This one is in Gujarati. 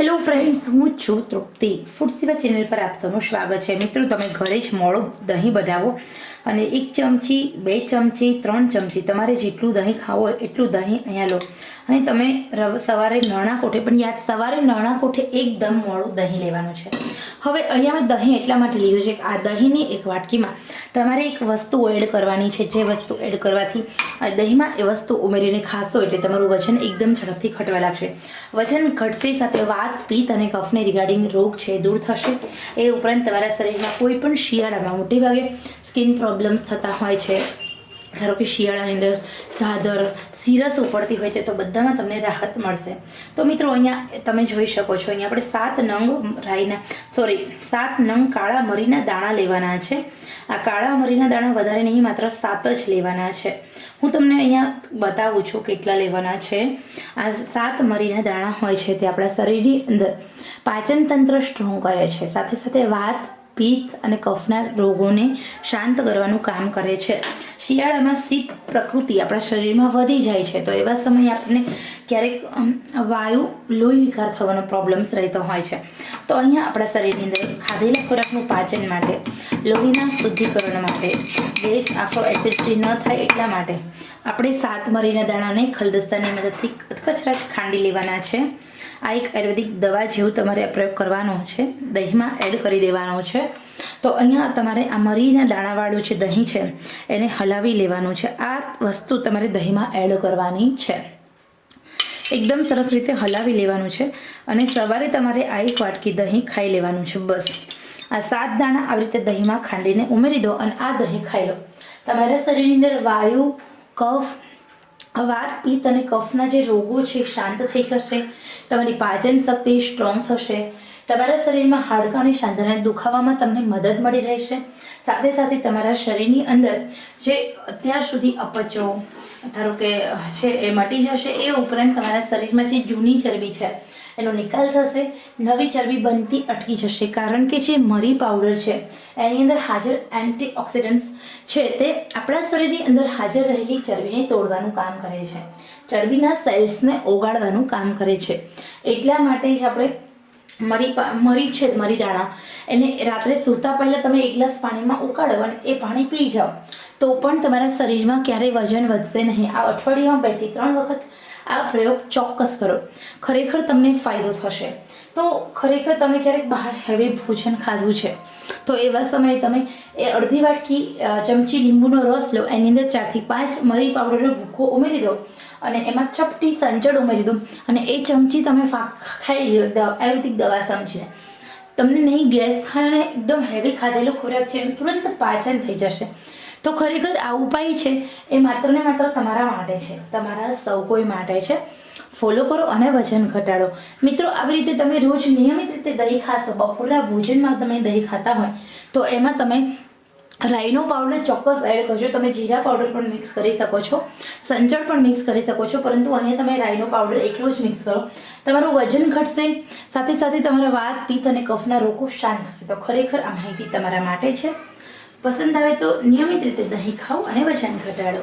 હેલો ફ્રેન્ડ્સ હું છું તૃપ્તિ. ફૂડ સેવા ચેનલ પર આપ સૌનું સ્વાગત છે. મિત્રો, તમે ઘરે જ મોડું દહીં બનાવો અને એક ચમચી, બે ચમચી, ત્રણ ચમચી તમારે જેટલું દહીં ખાવો એટલું દહીં અહીંયા લો. અને તમે સવારે નાણા કોઠે, પણ યાદ, સવારે નાણા કોઠે એકદમ મોડું દહીં લેવાનું છે. હવે અહીંયા મેં દહીં એટલા માટે લીધું છે કે આ દહીંની એક વાટકીમાં તમારે એક વસ્તુ એડ કરવાની છે. જે વસ્તુ એડ કરવાથી દહીંમાં એ વસ્તુ ઉમેરીને ખાશો એટલે તમારું વજન એકદમ ઝડપથી ઘટવા લાગશે. વજન ઘટશે સાથે વાત, પિત્ત અને કફને રિગાર્ડિંગ રોગ છે દૂર થશે. એ ઉપરાંત તમારા શરીરમાં કોઈ પણ શિયાળામાં મોટે ભાગે સ્કિન પ્રોબ્લેમ્સ થતા હોય છે. ધારો કે શિયાળાની અંદર દાદર સિરસ ઉપડતી હોય તે તો બધામાં તમને રાહત મળશે. તો મિત્રો, અહીંયા તમે જોઈ શકો છો, અહીંયા આપણે સાત નંગ રાઈના સોરી સાત નંગ કાળા મરીના દાણા લેવાના છે. આ કાળા મરીના દાણા વધારે નહીં, માત્ર સાત જ લેવાના છે. હું તમને અહીંયા બતાવું છું કેટલા લેવાના છે. આ સાત મરીના દાણા હોય છે તે આપણા શરીરની અંદર પાચન તંત્ર સ્ટ્રોંગ કરે છે. સાથે સાથે વાત પિત્ત અને કફના રોગોને શાંત કરવાનું કામ કરે છે. શિયાળામાં શીત પ્રકૃતિ આપણા શરીરમાં વધી જાય છે, તો એવા સમયે આપણને ક્યારેક વાયુ, લોહી વિકાર થવાનો પ્રોબ્લેમ્સ રહેતો હોય છે. તો અહીંયા આપણા શરીરની અંદર ખાધેલા ખોરાકનું પાચન માટે, લોહીના શુદ્ધિકરણ માટે, ગેસ આખો એસિડિટી ન થાય એટલા માટે, આપણે સાત મરીના દાણાને ખલદસ્તાની મદદથી કચરા જ ખાંડી લેવાના છે. આ એક આયુર્વેદિક દવા જેવું તમારે પ્રયોગ કરવાનો છે. દહીંમાં એડ કરી દેવાનો છે. તો અહીંયા તમારે આ મરીના દાણાવાળું જે દહીં છે, એને હલાવી લેવાનું છે. આ વસ્તુ તમારે દહીંમાં એડ કરવાની છે. એકદમ સરસ રીતે હલાવી લેવાનું છે અને સવારે તમારે આ એક વાટકી દહીં ખાઈ લેવાનું છે બસ. આ સાત દાણા આવી રીતે દહીંમાં ખાંડીને ઉમેરી દો અને આ દહીં ખાઈ લો. તમારા શરીરની અંદર વાયુ, કફ વાત પિત્ત અને કફના જે રોગો છે શાંત થઈ જશે, તમારી પાચન શક્તિ સ્ટ્રોંગ થશે, તમારા શરીરમાં હાડકાં અને સાંધાના દુખાવામાં તમને મદદ મળી રહેશે. સાથે સાથે તમારા શરીરની અંદર જે અત્યાર સુધી અપચો ધારો કે છે, એ મટી જશે, એ ઉપરાંત તમારા શરીરમાં જે જૂની ચરબી છે, એનો નિકાલ થશે, નવી ચરબી બનતી અટકી જશે. કારણ કે જે મરી પાવડર છે, એની અંદર હાજર એન્ટીઓક્સિડન્ટ્સ છે, તે આપણા શરીરની અંદર હાજર રહેલી ચરબીને તોડવાનું કામ કરે છે. ચરબીના સેલ્સને ઓગાળવાનું કામ કરે છે. એટલા માટે જ આપણે મરી મરી છે, મરી દાણા, એને રાત્રે સૂતા પહેલાં તમે એક ગ્લાસ પાણીમાં ઉકાળો અને એ પાણી પી જાઓ. તો પણ તમારા શરીરમાં ક્યારેય વજન વધશે નહીં. આ અઠવાડિયામાં બેથી ત્રણ વખત આ પ્રયોગ ચોક્કસ કરો. ખરેખર તમને ફાયદો થશે. તો ખરેખર તમે ક્યારેક બહાર હેવી ભોજન ખાધું છે, તો એવા સમયે તમે એ અડધી વાટકી ચમચી લીંબુનો રસ લો, એની અંદર ચારથી પાંચ મરી પાવડરનો ભૂકો ઉમેરી દો અને એમાં ચપટી સંચળ ઉમેરી દો અને એ ચમચી તમે ખાઈ લો આયુર્વેદિક દવા સમજીને. તમને નહીં ગેસ થાય અને એકદમ હેવી ખાધેલો ખોરાક છે તુરંત પાચન થઈ જશે. તો ખરેખર આ ઉપાય છે એ માત્ર ને માત્ર તમારા માટે છે. તમારા સૌ કોઈ માટે છે. ફોલો કરો અને વજન ઘટાડો. મિત્રો, આવી રીતે તમે રોજ નિયમિત રીતે દહીં ખાશો, બપોરના ભોજનમાં તમે દહીં ખાતા હોય, તો એમાં તમે રાઈનો પાવડર ચોક્કસ એડ કરજો. તમે જીરા પાવડર પણ મિક્સ કરી શકો છો. સંચળ પણ મિક્સ કરી શકો છો. પરંતુ અહીંયા તમે રાઈનો પાવડર એકલો જ મિક્સ કરો. તમારું વજન ઘટશે. સાથે સાથે તમારા વાત, પિત્ત અને કફના રોગો શાંત થશે. તો ખરેખર આ માહિતી તમારા માટે છે. પસંદ આવે તો નિયમિત રીતે દહીં ખાઓ અને વજન ઘટાડો.